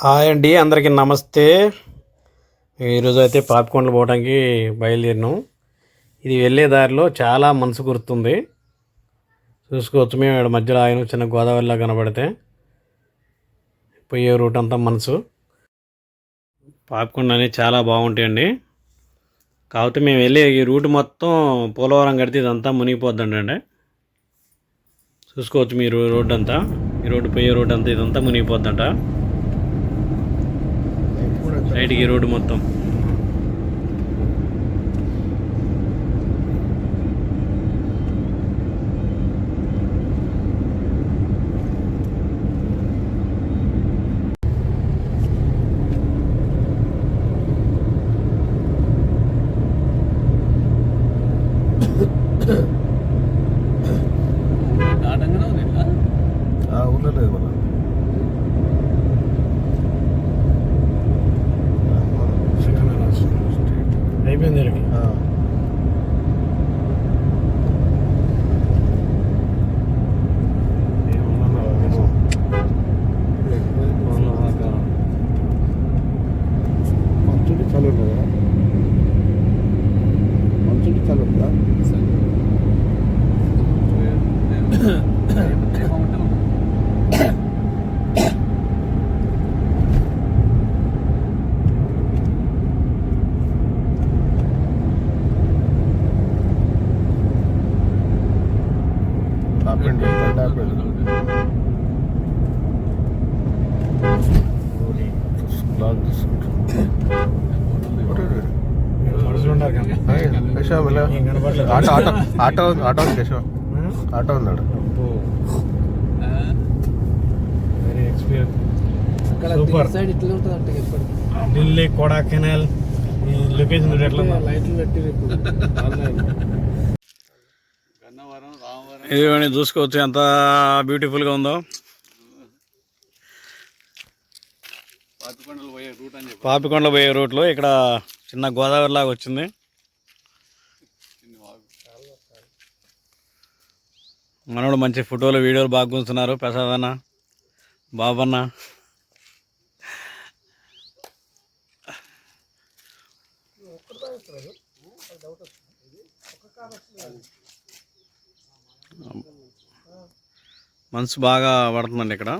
Hi అండి అందరికీ నమస్తే. ఈరోజు అయితే పాపికొండలు పోవడానికి బయలుదేరినాం. ఇది వెళ్ళే దారిలో చాలా మనసు గుర్తుంది. చూసుకోవచ్చు మేము ఇక్కడ మధ్యలో ఆయన చిన్న గోదావరిలో కనబడితే. పోయే రూట్ అంతా మనసు. పాపికొండ అనేది చాలా బాగుంటాయండి. కాకపోతే మేము వెళ్ళే ఈ రూట్ మొత్తం పోలవరం కడితే ఇదంతా మునిగిపోద్దండి అండి చూసుకోవచ్చు మీరు రోడ్డు అంతా ఈ రోడ్డు పోయే రోడ్డు అంతా ఇదంతా మునిగిపోద్దంట. రైట్కి ఈ రోడ్డు మొత్తం ఆ, ఊర్లో లేదు మన 해변 이름이 어. 잘른다 ఆపండి బండి ఆపండి తీసుకుంటా. ఆటో ఆటో ఆటో ఉంది, ఆటో ఉంది కేశవ ఆటో ఉన్నాడు సూపర్. ఢిల్లీ కొడాకెనాల్ ఈ లొకేషన్ ఎట్లా. లైట్లు పెట్టి ఇదిగోండి చూసుకోవచ్చు? ఎంత బ్యూటిఫుల్గా ఉందో. పాపికొండలు పోయే రూట్లో ఇక్కడ చిన్న గోదావరి లాగా వచ్చింది. మనోడు మంచి ఫోటోలు వీడియోలు బాగా గుంచున్నారు ప్రసాద్ అన్న బాబన్న. మనసు బాగా పడుతుందండి ఇక్కడ.